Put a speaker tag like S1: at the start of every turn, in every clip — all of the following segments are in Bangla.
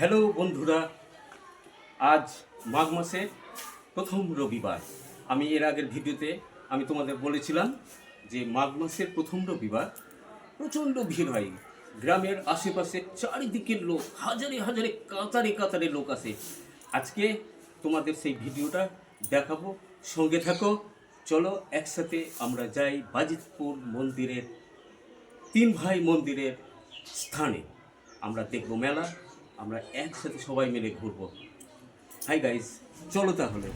S1: হ্যালো বন্ধুরা, আজ মাঘ মাসের প্রথম রবিবার। আমি এর আগের ভিডিওতে আমি তোমাদের বলেছিলাম যে মাঘ মাসের প্রথম রবিবার প্রচণ্ড ভিড় হয়। গ্রামের আশেপাশে চারিদিকের লোক, হাজারে হাজারে, কাতারে কাতারে লোক আসে। আজকে তোমাদের সেই ভিডিওটা দেখাবো। সঙ্গে থাকো, চলো একসাথে আমরা যাই বাজিতপুর মন্দিরের, তিন ভাই মন্দিরের স্থানে। আমরা দেখব মেলা আমরা একসাথে সবাই মিলে ঘুরবো। হাই গাইজ চলো তাহলে।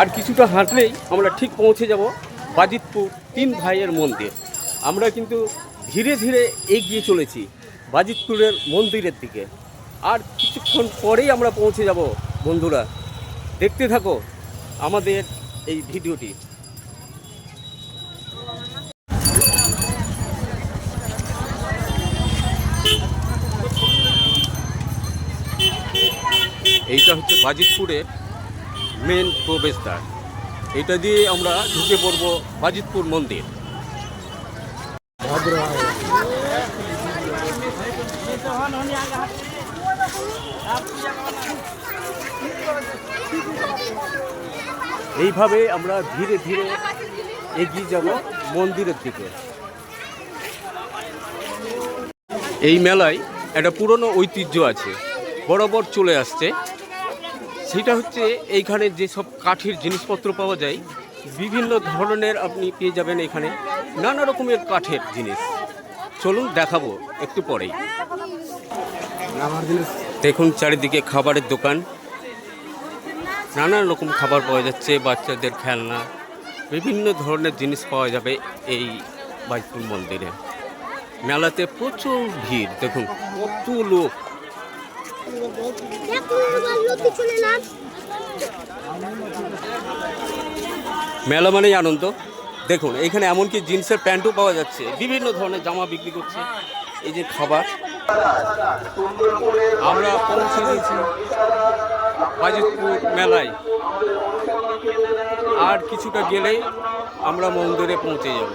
S1: আর কিছুটা হাঁটলেই আমরা ঠিক পৌঁছে যাব বাজিতপুর তিন ভাইয়ের মন্দির। আমরা কিন্তু ধীরে ধীরে এগিয়ে চলেছি বাজিতপুরের মন্দিরের দিকে। আর কিছুক্ষণ পরেই আমরা পৌঁছে যাব, বন্ধুরা। দেখতে থাকো আমাদের এই ভিডিওটি। এইটা হচ্ছে বাজিতপুরের মেন প্রবেশদ্বার। এটা দিয়ে আমরা ঢুকে পড়ব বাজিতপুর মন্দির। এইভাবে আমরা ধীরে ধীরে এগিয়ে যাব মন্দিরের দিকে। এই মেলায় একটা পুরনো ঐতিহ্য আছে, বরাবর চলে আসছে। সেটা হচ্ছে এইখানে যেসব কাঠের জিনিসপত্র পাওয়া যায়, বিভিন্ন ধরনের আপনি পেয়ে যাবেন এখানে নানা রকমের কাঠের জিনিস। চলুন দেখাবো একটু পরেই। দেখুন চারিদিকে খাবারের দোকান। নানা রকম খাবার পাওয়া যাচ্ছে, বাচ্চাদের খেলনা, বিভিন্ন ধরনের জিনিস পাওয়া যাবে এই বাইপুর মন্দিরে। মেলাতে প্রচুর ভিড়, দেখুন, কত লোক। মেলা মানেই আনন্দ। দেখুন, এখানে এমনকি জিন্সের প্যান্টও পাওয়া যাচ্ছে। বিভিন্ন ধরনের জামা বিক্রি করছে। এই যে খাবার। আমরা পৌঁছে গেছি বাজিতপুর মেলায়। আর কিছুটা গেলেই আমরা মন্দিরে পৌঁছে যাব।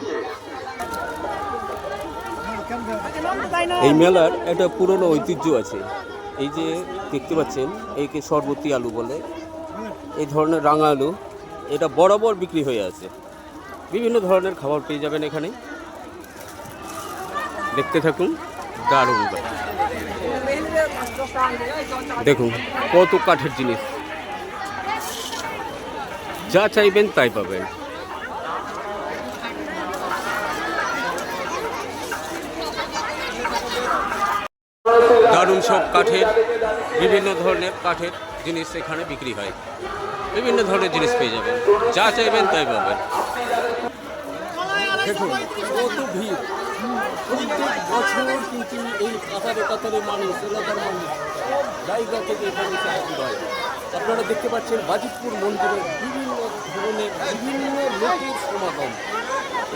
S1: এই মেলার একটা পুরনো ঐতিহ্য আছে। এই যে দেখতে পাচ্ছেন, একে সরবতি আলু বলে। এই ধরনের রাঙা আলু, এটা বরাবর বিক্রি হয়ে আছে। বিভিন্ন ধরনের খাবার পেয়ে যাবেন এখানে। দেখতে থাকুন, দারুণ। দেখুন, কত কাঠের জিনিস। যা চাইবেন তাই পাবেন। দারুণ সব কাঠের, বিভিন্ন ধরনের কাঠের জিনিস এখানে বিক্রি হয়। বিভিন্ন ধরনের জিনিস পেয়ে যাবেন। যা চাইবেন তাই পাবেন। দেখুন, কত ভিড়। প্রত্যেক বছর কিন্তু এই কাতারে কাতারে মানুষ, এলাকার মানুষ জায়গা থেকে এখানে হাজির হয় আপনারা দেখতে পাচ্ছেন বাজিতপুর মন্দিরে বিভিন্ন ধরনের, বিভিন্ন লোকের সমাগম।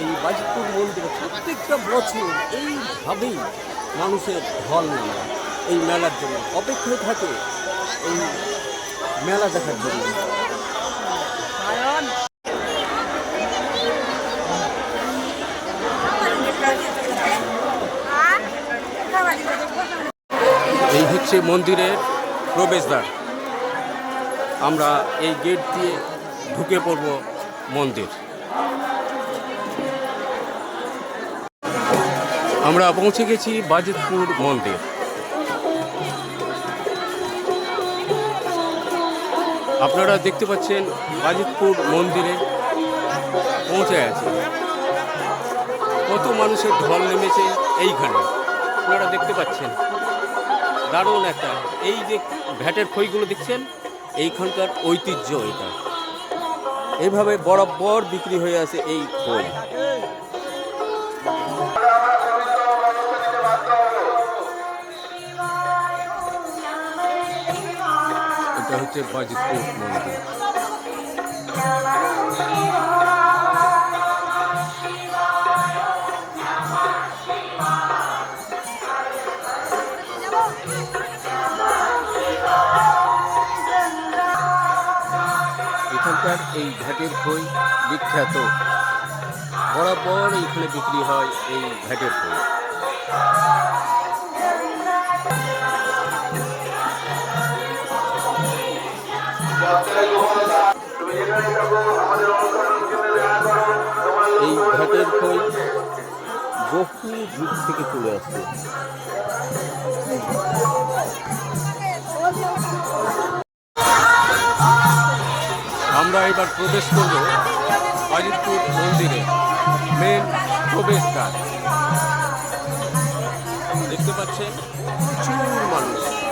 S1: এই বাজিতপুর মন্দিরে প্রত্যেকটা বছর এইভাবেই মানুষের ঢল নামে। এই মেলার জন্য। অপেক্ষায় থাকে এই মেলা দেখার জন্য। এই হচ্ছে মন্দিরের প্রবেশদ্বার। আমরা এই গেট দিয়ে ঢুকে পড়ব মন্দির। আমরা পৌঁছে গেছি বাজিতপুর মন্দির। আপনারা দেখতে পাচ্ছেন বাজিতপুর মন্দিরে পৌঁছে আছে কত মানুষের ঢল নেমেছে এইখানে। আপনারা দেখতে পাচ্ছেন। দারুণ একটা, এই যে ভ্যাটের খইগুলো দেখছেন, এইখানকার ঐতিহ্য এটা। এইভাবে বরাবর বিক্রি হয়ে আছে এই বই এটা হচ্ছে বাজিতপুর মন্দির। এখানকার এই ঘাটের বই বিখ্যাত। বরাবর এইখানে বিক্রি হয় এই ঘাটের বই আমরা এবার প্রবেশ করব অজিতপুর মন্দিরে মেন প্রবেশদ্বার। দেখতে পাচ্ছেন প্রচুর মানুষ।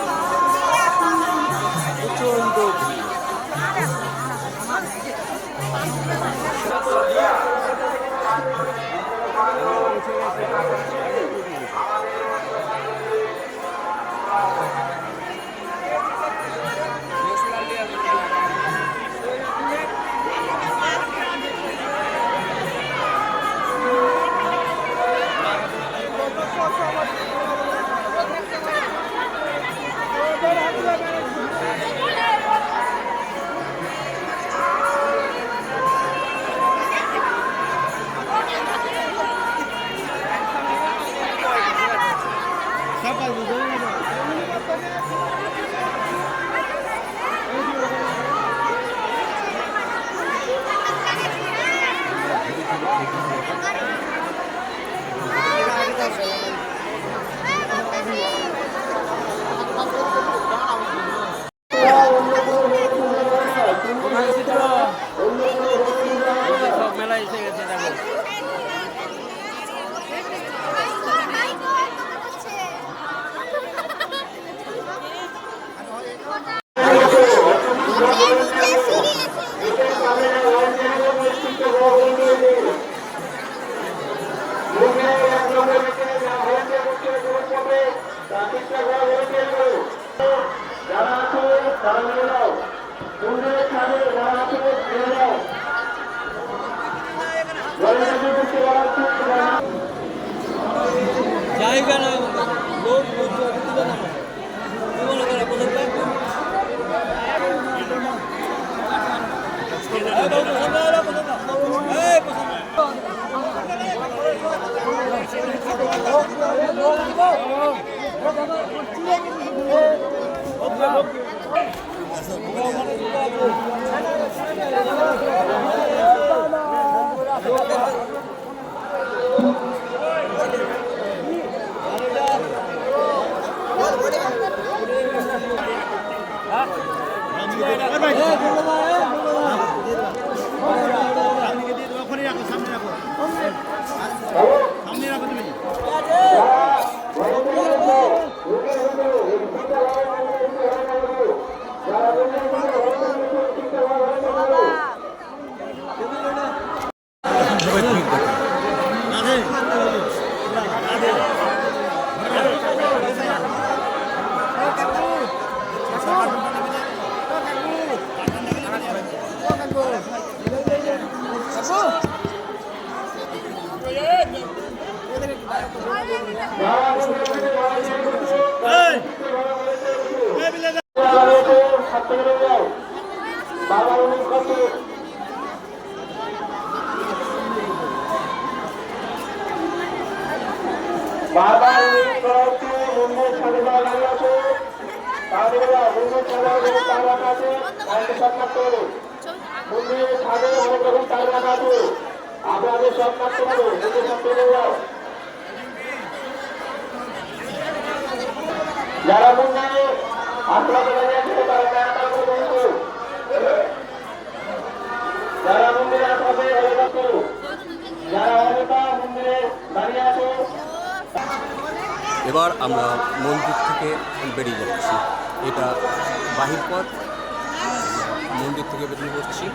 S2: জায়গা না লোক বুঝতে দিবে না কি মনে করে প্রথম পাইবো
S3: বারবার এই সড়কটি মুম্বাই সাড়ে বারো আছে। তাহলে মুম্বাই সাড়ে তার রাখা আছে সব মারতে হবে মুম্বাই ছাদে অনেক রকম তার রাখা আছে, আপনাদের যারা মুম্বাই আপনাদের দাঁড়িয়ে আছে তারা তাড়াতাড়ি করে বসো
S1: এবার আমরা মন্দির থেকে বেরিয়ে যাচ্ছি। এটা বাহির পথ। মন্দির থেকে বেরিয়ে পড়ছি।